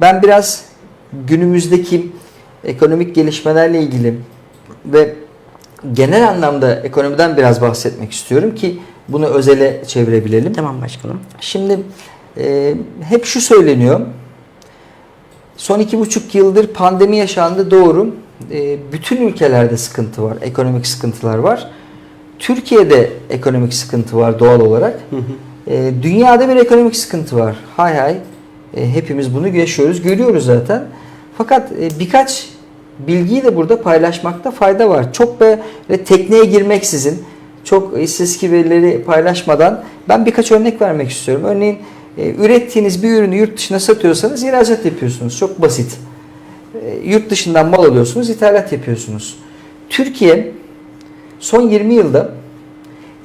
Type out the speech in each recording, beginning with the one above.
ben biraz günümüzdeki ekonomik gelişmelerle ilgili ve genel anlamda ekonomiden biraz bahsetmek istiyorum ki bunu özele çevirebilelim. Tamam başkanım. Şimdi e, hep şu söyleniyor. Son iki buçuk yıldır pandemi yaşandı doğru. E, bütün ülkelerde sıkıntı var. Ekonomik sıkıntılar var. Türkiye'de ekonomik sıkıntı var doğal olarak. E, dünyada bir ekonomik sıkıntı var. Hay hay. E, hepimiz bunu yaşıyoruz, görüyoruz zaten. Fakat e, birkaç bilgiyi de burada paylaşmakta fayda var. Çok böyle tekneye girmeksizin, çok istatistik verileri paylaşmadan ben birkaç örnek vermek istiyorum. Örneğin e, ürettiğiniz bir ürünü yurt dışına satıyorsanız ihracat yapıyorsunuz. Çok basit. Yurt dışından mal alıyorsunuz, ithalat yapıyorsunuz. Türkiye son 20 yılda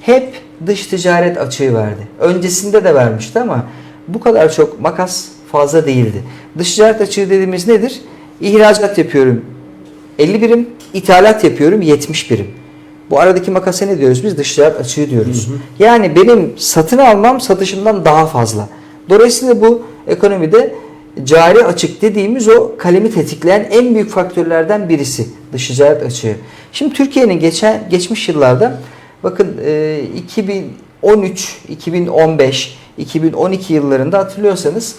hep dış ticaret açığı verdi. Öncesinde de vermişti ama bu kadar çok makas fazla değildi. Dış ticaret açığı dediğimiz nedir? İhracat yapıyorum 50 birim, ithalat yapıyorum 70 birim. Bu aradaki makasa ne diyoruz biz? Dış ticaret açığı diyoruz. Yani benim satın almam satışımdan daha fazla. Dolayısıyla bu ekonomide cari açık dediğimiz o kalemi tetikleyen en büyük faktörlerden birisi dış ticaret açığı. Şimdi Türkiye'nin geçen geçmiş yıllarda bakın e, 2013, 2015, 2012 yıllarında hatırlıyorsanız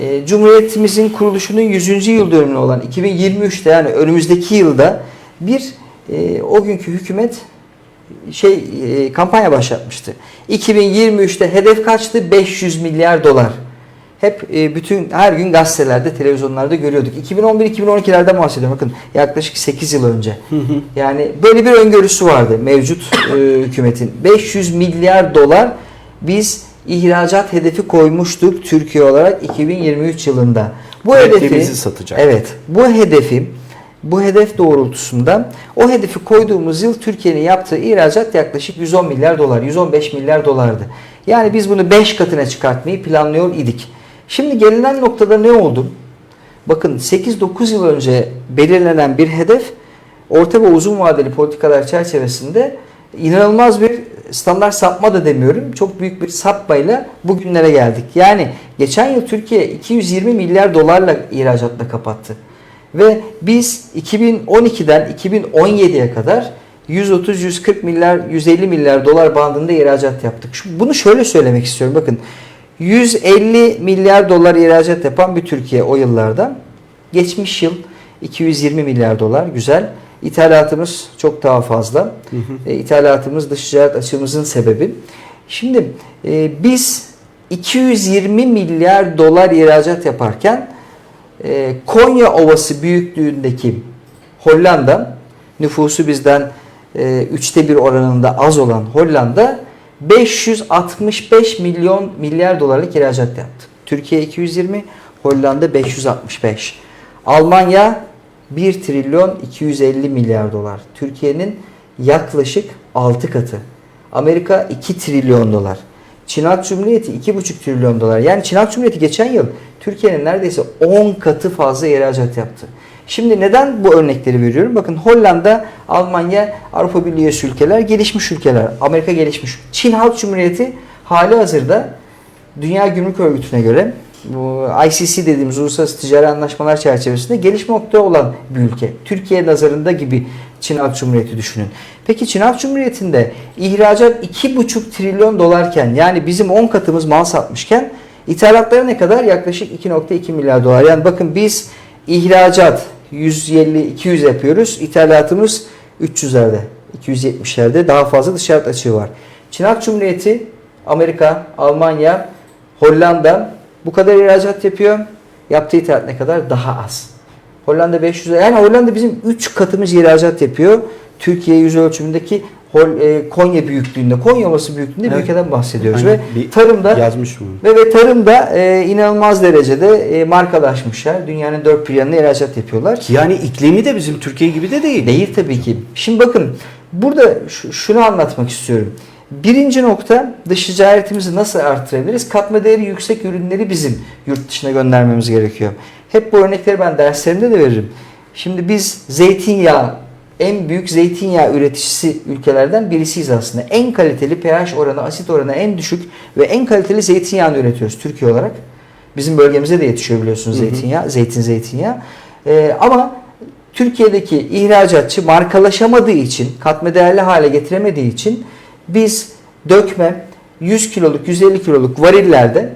e, Cumhuriyetimizin kuruluşunun 100. yıl dönümü olan 2023'te yani önümüzdeki yılda bir e, o günkü hükümet şey e, kampanya başlatmıştı. 2023'te hedef kaçtı? 500 milyar dolar. Hep e, bütün her gün gazetelerde, televizyonlarda görüyorduk. 2011-2012'lerden bahsediyorum. Bakın yaklaşık 8 yıl önce. Yani böyle bir öngörüsü vardı mevcut e, hükümetin. 500 milyar dolar biz ihracat hedefi koymuştuk Türkiye olarak 2023 yılında. Bu hedefi satacak. Evet. Bu hedefi bu hedef doğrultusunda o hedefi koyduğumuz yıl Türkiye'nin yaptığı ihracat yaklaşık 110 milyar dolar, 115 milyar dolardı. Yani biz bunu 5 katına çıkartmayı planlıyor idik. Şimdi gelinen noktada ne oldu? Bakın 8-9 yıl önce belirlenen bir hedef orta ve uzun vadeli politikalar çerçevesinde inanılmaz bir standart sapma da demiyorum. Çok büyük bir sapmayla bugünlere geldik. Yani geçen yıl Türkiye 220 milyar dolarla ihracatla kapattı. Ve biz 2012'den 2017'ye kadar 130-140 milyar, 150 milyar dolar bandında ihracat yaptık. Bunu şöyle söylemek istiyorum. Bakın 150 milyar dolar ihracat yapan bir Türkiye o yıllarda. Geçmiş yıl 220 milyar dolar. Güzel. İthalatımız çok daha fazla. E, ithalatımız dış ticaret açığımızın sebebi. Şimdi e, biz 220 milyar dolar ihracat yaparken e, Konya Ovası büyüklüğündeki Hollanda nüfusu bizden e, üçte bir oranında az olan Hollanda 565 milyon milyar dolarlık ihracat yaptı. Türkiye 220, Hollanda 565. Almanya 1 trilyon 250 milyar dolar. Türkiye'nin yaklaşık 6 katı. Amerika 2 trilyon dolar. Çin Halk Cumhuriyeti 2,5 trilyon dolar. Yani Çin Halk Cumhuriyeti geçen yıl Türkiye'nin neredeyse 10 katı fazla ihracat yaptı. Şimdi neden bu örnekleri veriyorum? Bakın Hollanda, Almanya, Avrupa Birliği ülkeler, gelişmiş ülkeler. Amerika gelişmiş. Çin Halk Cumhuriyeti hali hazırda Dünya Gümrük Örgütü'ne göre bu ICC dediğimiz uluslararası ticari anlaşmalar çerçevesinde gelişme nokta olan bir ülke. Türkiye nazarında gibi Çin Halk Cumhuriyeti düşünün. Peki Çin Halk Cumhuriyeti'nde ihracat 2,5 trilyon dolarken yani bizim 10 katımız mal satmışken ithalatları ne kadar? Yaklaşık 2,2 milyar dolar. Yani bakın biz ihracat 150-200 yapıyoruz. İthalatımız 300'lerde, 270'lerde daha fazla dışarı açığı var. Çin Halk Cumhuriyeti, Amerika, Almanya, Hollanda bu kadar ihracat yapıyor. Yaptığı ithalat ne kadar? Daha az. Hollanda 500 yani Hollanda bizim 3 katımız ihracat yapıyor. Türkiye yüz ölçümündeki e, Konya büyüklüğünde, Konya Ovası büyüklüğünde bir Evet. ülkeden bahsediyoruz Aynen. ve Bir tarımda Yazmış bunu. ve, ve tarımda e, inanılmaz derecede e, markalaşmışlar. Dünyanın dört bir yanına ihracat yapıyorlar. Yani iklimi de bizim Türkiye gibi de değil. Değil tabii ki. Şimdi bakın burada şu- şunu anlatmak istiyorum. Birinci nokta dış ticaretimizi nasıl artırabiliriz? Katma değeri yüksek ürünleri bizim yurt dışına göndermemiz gerekiyor. Hep bu örnekleri ben derslerimde de veririm. Şimdi biz zeytinyağı en büyük zeytinyağı üreticisi ülkelerden birisiyiz aslında. En kaliteli pH oranı, asit oranı en düşük ve en kaliteli zeytinyağını üretiyoruz Türkiye olarak. Bizim bölgemize de yetişiyor biliyorsunuz zeytinyağı, zeytin zeytinyağı. Ee, ama Türkiye'deki ihracatçı markalaşamadığı için, katma değerli hale getiremediği için biz dökme 100 kiloluk, 150 kiloluk varillerde,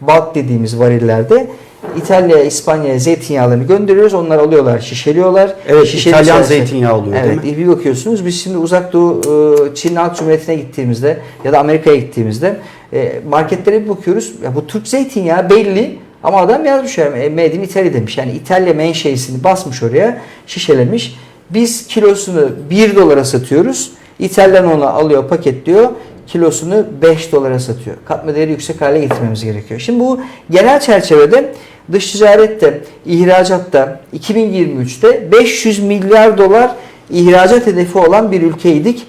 bulk dediğimiz varillerde İtalya'ya, İspanya'ya zeytinyağlarını gönderiyoruz. Onlar alıyorlar, şişeliyorlar. Evet, Şişeli İtalyan içerisinde- zeytinyağı oluyor evet, değil mi? bir bakıyorsunuz biz şimdi uzak doğu e, Çin Halk Cumhuriyeti'ne gittiğimizde ya da Amerika'ya gittiğimizde e, marketlere bir bakıyoruz. Ya bu Türk zeytinyağı belli ama adam yazmış e, Made in Italy demiş. Yani İtalya menşeisini basmış oraya şişelemiş. Biz kilosunu 1 dolara satıyoruz. İtalyan onu alıyor paketliyor. Kilosunu 5 dolara satıyor. Katma değeri yüksek hale getirmemiz gerekiyor. Şimdi bu genel çerçevede dış ticarette, ihracatta 2023'te 500 milyar dolar ihracat hedefi olan bir ülkeydik.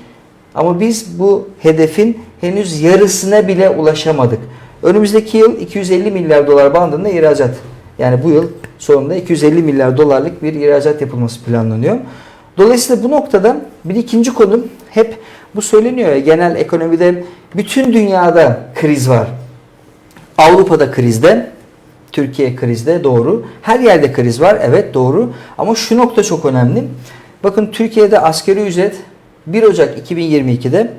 Ama biz bu hedefin henüz yarısına bile ulaşamadık. Önümüzdeki yıl 250 milyar dolar bandında ihracat. Yani bu yıl sonunda 250 milyar dolarlık bir ihracat yapılması planlanıyor. Dolayısıyla bu noktada bir ikinci konu hep bu söyleniyor ya genel ekonomide bütün dünyada kriz var. Avrupa'da krizde, Türkiye krizde doğru. Her yerde kriz var evet doğru. Ama şu nokta çok önemli. Bakın Türkiye'de asgari ücret 1 Ocak 2022'de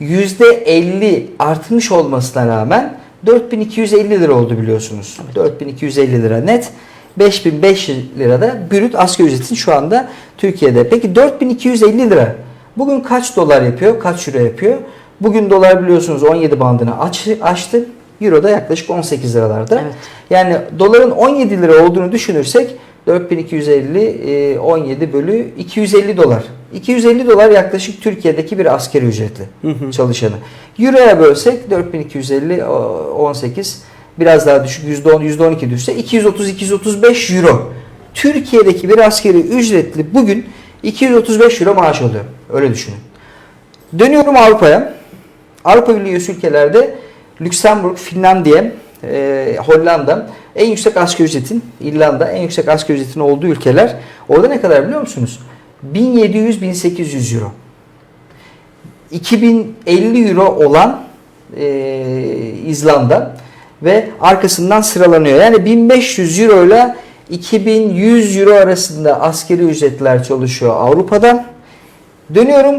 %50 artmış olmasına rağmen 4250 lira oldu biliyorsunuz. 4250 lira net. 5500 lira da brüt asgari ücretin şu anda Türkiye'de. Peki 4250 lira bugün kaç dolar yapıyor? Kaç euro yapıyor? Bugün dolar biliyorsunuz 17 bandını aç, aştı. Euro da yaklaşık 18 liralarda. Evet. Yani doların 17 lira olduğunu düşünürsek 4250 e, 17 bölü 250 dolar. 250 dolar yaklaşık Türkiye'deki bir askeri ücretli çalışanı. Euro'ya bölsek 4250 o, 18 biraz daha düşük %10 %12 düşse 230 235 euro. Türkiye'deki bir askeri ücretli bugün 235 euro maaş alıyor. Öyle düşünün. Dönüyorum Avrupa'ya. Avrupa Birliği üyesi ülkelerde Lüksemburg, Finlandiya, e, Hollanda en yüksek asgari ücretin, İrlanda en yüksek asgari ücretin olduğu ülkeler. Orada ne kadar biliyor musunuz? 1700-1800 euro. 2050 euro olan e, İzlanda ve arkasından sıralanıyor. Yani 1500 euro ile 2100 euro arasında askeri ücretler çalışıyor Avrupa'da. Dönüyorum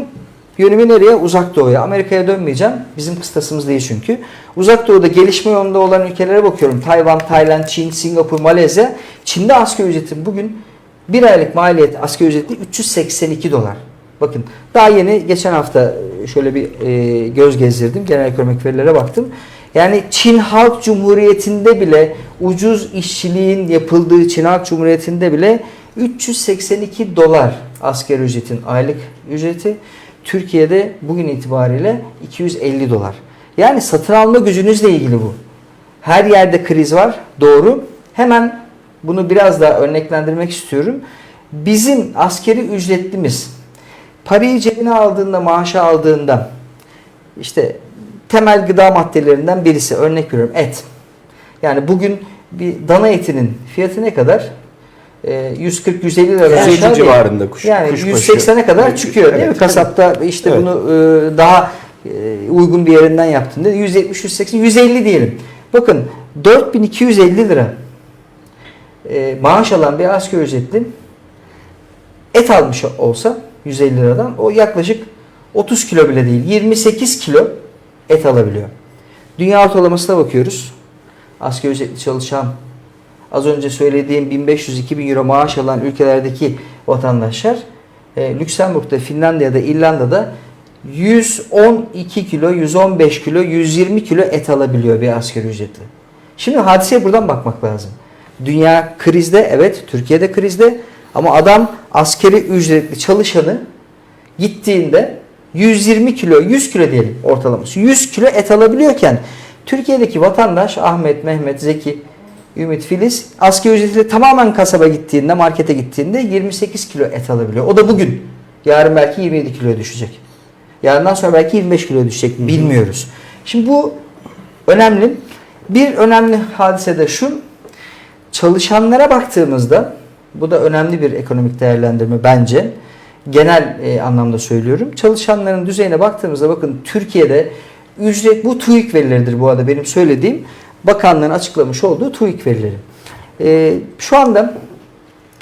yönümü nereye? Uzak Doğu'ya. Amerika'ya dönmeyeceğim. Bizim kıstasımız değil çünkü. Uzak Doğu'da gelişme yolunda olan ülkelere bakıyorum. Tayvan, Tayland, Çin, Singapur, Malezya. Çin'de asgari ücretin bugün bir aylık maliyet asgari ücretli 382 dolar. Bakın daha yeni geçen hafta şöyle bir e, göz gezdirdim. Genel ekonomik verilere baktım. Yani Çin Halk Cumhuriyeti'nde bile ucuz işçiliğin yapıldığı Çin Halk Cumhuriyeti'nde bile 382 dolar asgari ücretin aylık ücreti. Türkiye'de bugün itibariyle 250 dolar. Yani satın alma gücünüzle ilgili bu. Her yerde kriz var. Doğru. Hemen bunu biraz daha örneklendirmek istiyorum. Bizim askeri ücretlimiz parayı cebine aldığında, maaşı aldığında işte temel gıda maddelerinden birisi örnek veriyorum et. Yani bugün bir dana etinin fiyatı ne kadar? Ee, 140-150 lira 150 aşağı değil. civarında kuş- Yani kuşbaşı. 180'e kadar Evet, çıkıyor değil mi? evet. Kasapta işte Evet. bunu e, daha e, uygun bir yerinden yaptığında 170, 180, 150 diyelim. Bakın 4250 lira e, maaş alan bir asgari ücretli et almış olsa 150 liradan o yaklaşık 30 kilo bile değil 28 kilo et alabiliyor. Dünya ortalamasına bakıyoruz. Asgari ücretli çalışan az önce söylediğim 1500-2000 euro maaş alan ülkelerdeki vatandaşlar e, Lüksemburg'da, Finlandiya'da, İrlanda'da 112 kilo, 115 kilo, 120 kilo et alabiliyor bir asgari ücretli. Şimdi hadiseye buradan bakmak lazım. Dünya krizde, evet Türkiye'de krizde ama adam askeri ücretli çalışanı gittiğinde 120 kilo, 100 kilo diyelim ortalaması. 100 kilo et alabiliyorken Türkiye'deki vatandaş Ahmet, Mehmet, Zeki, Ümit, Filiz asgari ücretiyle tamamen kasaba gittiğinde, markete gittiğinde 28 kilo et alabiliyor. O da bugün. Yarın belki 27 kiloya düşecek. Yarından sonra belki 25 kilo düşecek. Bilmiyoruz. Şimdi bu önemli. Bir önemli hadise de şu. Çalışanlara baktığımızda bu da önemli bir ekonomik değerlendirme bence. Genel e, anlamda söylüyorum. Çalışanların düzeyine baktığımızda bakın Türkiye'de ücret bu TÜİK verileridir bu arada benim söylediğim. Bakanlığın açıklamış olduğu TÜİK verileri. Ee, şu anda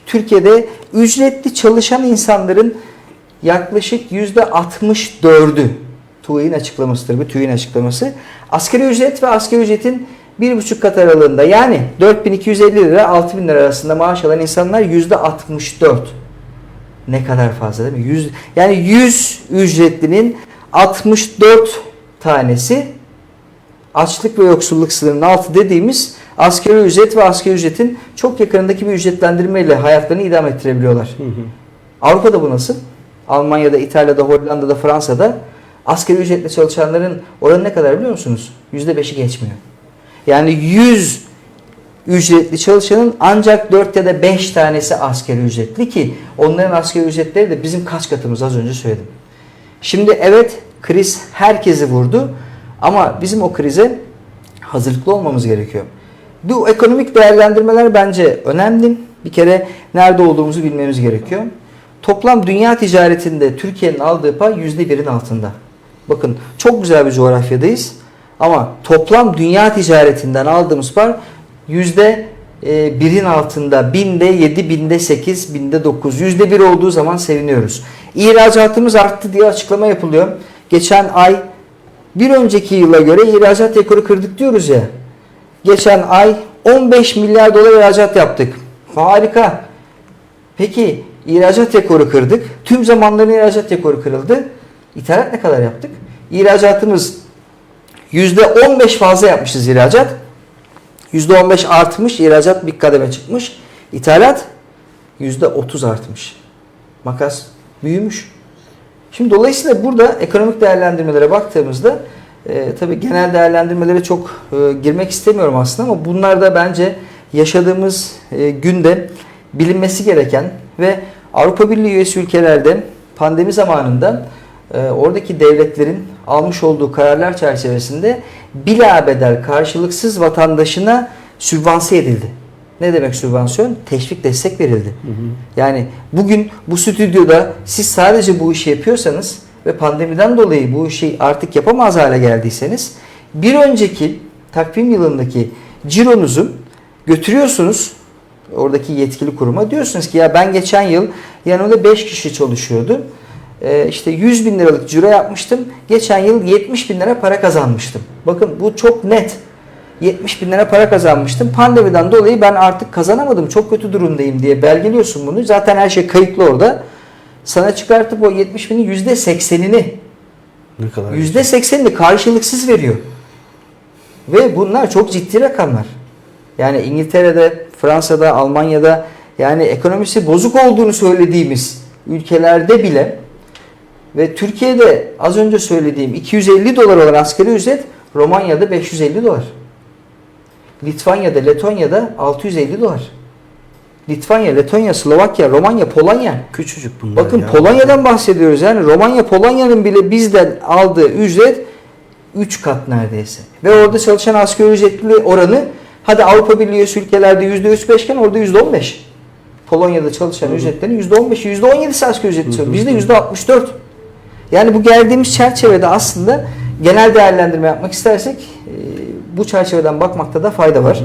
Türkiye'de ücretli çalışan insanların yaklaşık %64'ü TÜİK'in açıklamasıdır. Bu TÜİK'in açıklaması. Asgari ücret ve asgari ücretin 1,5 kat aralığında yani 4250 lira 6000 lira arasında maaş alan insanlar %64. Ne kadar fazla değil mi? 100, yani 100 ücretlinin 64 tanesi açlık ve yoksulluk sınırının altı dediğimiz asgari ücret ve asgari ücretin çok yakınındaki bir ücretlendirmeyle hayatlarını idame ettirebiliyorlar. Avrupa'da bu nasıl? Almanya'da, İtalya'da, Hollanda'da, Fransa'da asgari ücretle çalışanların oranı ne kadar biliyor musunuz? %5'i geçmiyor. Yani 100 ücretli çalışanın ancak 4 ya da 5 tanesi asgari ücretli ki onların asgari ücretleri de bizim kaç katımız az önce söyledim. Şimdi evet kriz herkesi vurdu ama bizim o krize hazırlıklı olmamız gerekiyor. Bu ekonomik değerlendirmeler bence önemli. Bir kere nerede olduğumuzu bilmemiz gerekiyor. Toplam dünya ticaretinde Türkiye'nin aldığı pay %1'in altında. Bakın çok güzel bir coğrafyadayız. Ama toplam dünya ticaretinden aldığımız pay yüzde e, birin altında. Binde 7, binde 8, binde 9. Yüzde bir olduğu zaman seviniyoruz. İhracatımız arttı diye açıklama yapılıyor. Geçen ay bir önceki yıla göre ihracat rekoru kırdık diyoruz ya. Geçen ay 15 milyar dolar ihracat yaptık. Harika. Peki ihracat rekoru kırdık. Tüm zamanların ihracat rekoru kırıldı. İthalat ne kadar yaptık? İhracatımız %15 fazla yapmışız ihracat. %15 artmış, ihracat bir kademe çıkmış. İthalat %30 artmış. Makas büyümüş. Şimdi dolayısıyla burada ekonomik değerlendirmelere baktığımızda e, tabii genel değerlendirmelere çok e, girmek istemiyorum aslında ama bunlar da bence yaşadığımız e, günde bilinmesi gereken ve Avrupa Birliği üyesi ülkelerde pandemi zamanında e, oradaki devletlerin almış olduğu kararlar çerçevesinde bilabedel karşılıksız vatandaşına sübvanse edildi. Ne demek sübvansiyon? Teşvik destek verildi. Yani bugün bu stüdyoda siz sadece bu işi yapıyorsanız ve pandemiden dolayı bu işi artık yapamaz hale geldiyseniz bir önceki takvim yılındaki cironuzu götürüyorsunuz oradaki yetkili kuruma diyorsunuz ki ya ben geçen yıl yanımda 5 kişi çalışıyordu. Ee, işte 100 bin liralık ciro yapmıştım. Geçen yıl 70 bin lira para kazanmıştım. Bakın bu çok net. 70 bin lira para kazanmıştım. Pandemiden dolayı ben artık kazanamadım. Çok kötü durumdayım diye belgeliyorsun bunu. Zaten her şey kayıtlı orada. Sana çıkartıp o 70 binin %80'ini Ne kadar %80'ini karşılıksız veriyor. Ve bunlar çok ciddi rakamlar. Yani İngiltere'de, Fransa'da, Almanya'da yani ekonomisi bozuk olduğunu söylediğimiz ülkelerde bile ve Türkiye'de az önce söylediğim 250 dolar olan asgari ücret Romanya'da 550 dolar. Litvanya'da, Letonya'da 650 dolar. Litvanya, Letonya, Slovakya, Romanya, Polonya. Küçücük bunlar Bakın ya. Polonya'dan bahsediyoruz. Yani Romanya, Polonya'nın bile bizden aldığı ücret 3 kat neredeyse. Ve orada çalışan asgari ücretli oranı hadi Avrupa Birliği üyesi ülkelerde %35 iken orada %15. Polonya'da çalışan ücretlerin %15'i, %17'si asgari ücretli. Bizde %64. Yani bu geldiğimiz çerçevede aslında genel değerlendirme yapmak istersek e, bu çerçeveden bakmakta da fayda var.